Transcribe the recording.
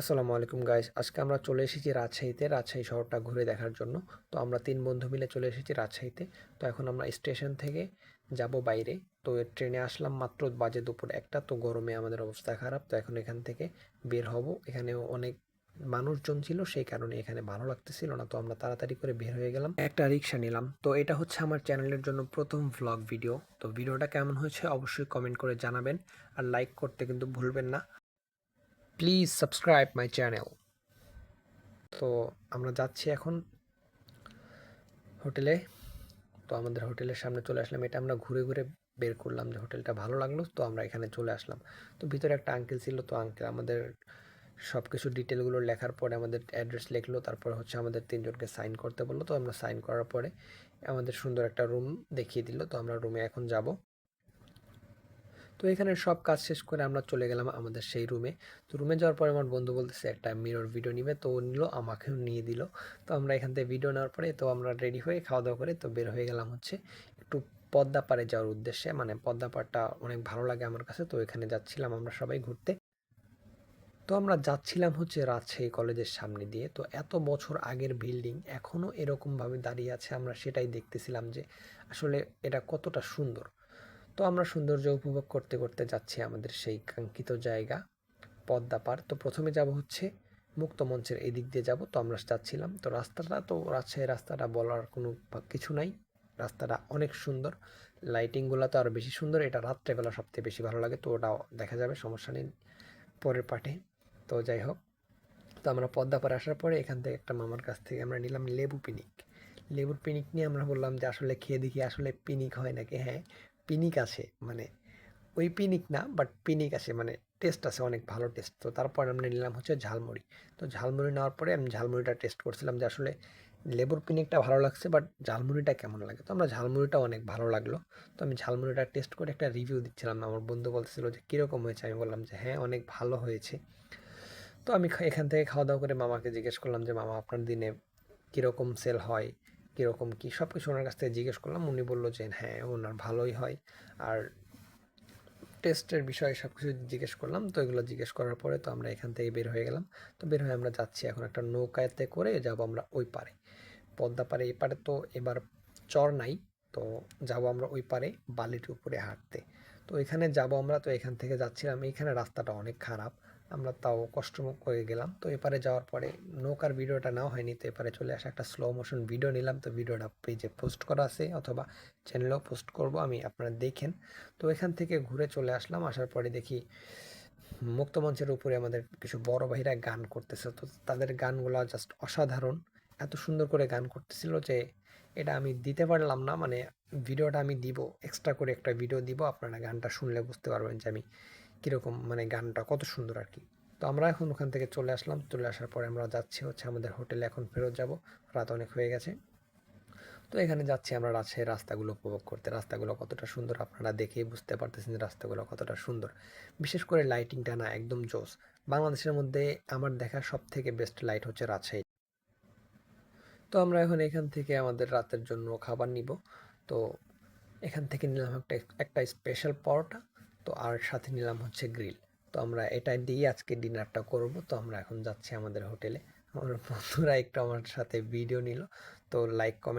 আসসালামু আলাইকুম গাইস আজকে আমরা চলে এসেছি রাজশাহীতে, রাজশাহী শহরটা ঘুরে দেখার জন্য। তো আমরা তিন বন্ধু মিলে চলে এসেছি রাজশাহীতে। তো এখন আমরা স্টেশন থেকে যাব বাইরে। তো ট্রেনে আসলাম মাত্র বাজে দুপুর একটা, তো গরমে আমাদের অবস্থা খারাপ। তো এখন এখান থেকে বের হব। এখানে অনেক মানুষজন ছিল, সেই কারণে এখানে ভালো লাগতেছিল না। তো আমরা তাড়াতাড়ি করে বের হয়ে গেলাম। একটা রিক্সা নিলাম। তো এটা হচ্ছে আমার চ্যানেলের জন্য প্রথম ভ্লগ ভিডিও তো ভিডিওটা কেমন হয়েছে অবশ্যই কমেন্ট করে জানাবেন। আর লাইক করতে কিন্তু ভুলবেন না। প্লিজ সাবস্ক্রাইব মাই চ্যানেল তো আমরা যাচ্ছি এখন হোটেলে। তো আমাদের হোটেলের সামনে চলে আসলাম। এটা আমরা ঘুরে ঘুরে বের করলাম যে হোটেলটা ভালো লাগল, তো আমরা এখানে চলে আসলাম। তো ভিতরে একটা আঙ্কেল ছিল, তো আঙ্কেল আমাদের সব কিছু ডিটেলগুলো লেখার পরে আমাদের অ্যাড্রেস লিখলো, তারপরে হচ্ছে আমাদের তিনজনকে সাইন করতে বলল। তো আমরা সাইন করার পরে আমাদের সুন্দর একটা রুম দেখিয়ে দিল। তো আমরা রুমে এখন যাব। তো এখানে সব কাজ শেষ করে আমরা চলে গেলাম আমাদের সেই রুমে তো রুমে যাওয়ার পরে আমার বন্ধু বলতেছে, একটা মিরর ভিডিও নিবে। তো নিল, আমাকেও নিয়ে দিল। তো আমরা এখান থেকে ভিডিও নেওয়ার পরে তো আমরা রেডি হয়ে খাওয়া দাওয়া করে তো বের হয়ে গেলাম হচ্ছে একটু পদ্মা পাড়ে যাওয়ার উদ্দেশ্যে। মানে পদ্মা পাড়টা অনেক ভালো লাগে আমার কাছে। তো এখানে যাচ্ছিলাম আমরা সবাই ঘুরতে। তো আমরা যাচ্ছিলাম হচ্ছে রাজশাহী কলেজের সামনে দিয়ে। তো এত বছর আগের বিল্ডিং এখনও এরকমভাবে দাঁড়িয়ে আছে। আমরা সেটাই দেখতেছিলাম যে আসলে এটা কতটা সুন্দর। তো আমরা সৌন্দর্য উপভোগ করতে করতে যাচ্ছি আমাদের সেই কাঙ্ক্ষিত জায়গা, পদ্মা পার। তো প্রথমে যাব হচ্ছে মুক্ত মঞ্চের এই দিক দিয়ে যাব। তো আমরা যাচ্ছিলাম। তো রাস্তাটা, তো রাজশাহী রাস্তাটা বলার কোনো কিছু নাই। রাস্তাটা অনেক সুন্দর। লাইটিংগুলো তো আরও বেশি সুন্দর। এটা রাত্রেবেলা সবথেকে বেশি ভালো লাগে। তো ওটাও দেখা যাবে, সমস্যা নেই পরের পাঠে তো যাই হোক, তো আমরা পদ্মা পার আসার পরে এখান থেকে একটা মামার কাছ থেকে আমরা নিলাম লেবু পিনিক। লেবুর পিনিক নিয়ে আমরা বললাম যে আসলে খেয়ে দেখি, আসলে পিনিক হয় নাকি? হ্যাঁ। পিনিক আছে মানে ওই পিনিক না বাট পিনিক আছে মানে টেস্ট আছে, অনেক ভালো টেস্ট তো তারপর আমরা নিলাম হচ্ছে ঝালমুড়ি। তো ঝালমুড়ি নেওয়ার পরে আমি ঝালমুড়িটা টেস্ট করছিলাম যে আসলে লেবুর পিনিকটা ভালো লাগছে বাট ঝালমুড়িটা কেমন লাগে? তো আমরা ঝালমুড়িটা অনেক ভালো লাগল। তো আমি ঝালমুড়িটা টেস্ট করে একটা রিভিউ দিচ্ছিলাম। আমার বন্ধু বলতেছিল যে, কীরকম হয়েছে? আমি বললাম যে হ্যাঁ অনেক ভালো হয়েছে। তো আমি এখান থেকে খাওয়া দাওয়া করে মামাকে জিজ্ঞেস করলাম যে, মামা, আপনার দিনে কীরকম সেল হয়? কীরকম কী? সব কিছু ওনার কাছ থেকে জিজ্ঞেস করলাম। উনি বলল যে হ্যাঁ ওনার ভালোই হয়। আর টেস্টের বিষয়ে সব কিছু জিজ্ঞেস করলাম। তো এগুলো জিজ্ঞেস করার পরে তো আমরা এখান থেকে বের হয়ে গেলাম। তো বের হয়ে আমরা যাচ্ছি এখন একটা নৌকাতে করে যাব আমরা ওই পারে। পদ্মা পারে এই পারে তো এবার চর নাই। তো যাব আমরা ওই পারে বালির উপরে হাঁটতে। তো এখানে যাব আমরা। তো এখান থেকে যাচ্ছিলাম। এইখানে রাস্তাটা অনেক খারাপ। আমরা তাও কষ্ট করে গেলাম। তো এপারে যাওয়ার পরে নৌকার ভিডিওটা নাও হয়নি, তো এপারে চলে আসা একটা স্লো মোশন ভিডিও নিলাম। তো ভিডিওটা পেজে পোস্ট করা আছে অথবা চ্যানেলেও পোস্ট করব, আমি আপনারা দেখেন। তো এখান থেকে ঘুরে চলে আসলাম, আসার পরে দেখি মুক্তমঞ্চের উপরে আমাদের কিছু বড় ভাইরা গান করতেছে। তো তাদের গানগুলো জাস্ট অসাধারণ। এত সুন্দর করে গান করতেছিল যে এটা আমি দিতে পারলাম না মানে ভিডিওটা আমি দিব এক্সট্রা করে একটা ভিডিও দিব, আপনারা গানটা শুনলে বুঝতে পারবেন যে আমি কীরকম মানে গানটা, কত সুন্দর আর কি। তো আমরা এখন ওখান থেকে চলে আসলাম। চলে আসার পরে আমরা যাচ্ছি হচ্ছে আমাদের হোটেলে। এখন ফেরত যাব। রাত অনেক হয়ে গেছে। তো এখানে যাচ্ছি আমরা রাজশাহীর রাস্তাগুলো উপভোগ করতে। রাস্তাগুলো কতটা সুন্দর আপনারা দেখেই বুঝতে পারতেছেন যে রাস্তাগুলো কতটা সুন্দর। বিশেষ করে লাইটিংটা না একদম জোস। বাংলাদেশের মধ্যে আমার দেখা সব থেকে বেস্ট লাইট হচ্ছে রাজশাহী। তো আমরা এখন এখান থেকে আমাদের রাতের জন্য খাবার নিব। তো এখান থেকে নিলাম একটা একটা স্পেশাল পরোটা। তো আর সাথে নিলাম হচ্ছে গ্রিল। তো আমরা এটা দিয়ে আজকে ডিনারটা করব। তো আমরা এখন যাচ্ছি আমাদের হোটেলে। আমার বন্ধুরা একটু আমার সাথে ভিডিও নিল। তো লাইক কমেন্ট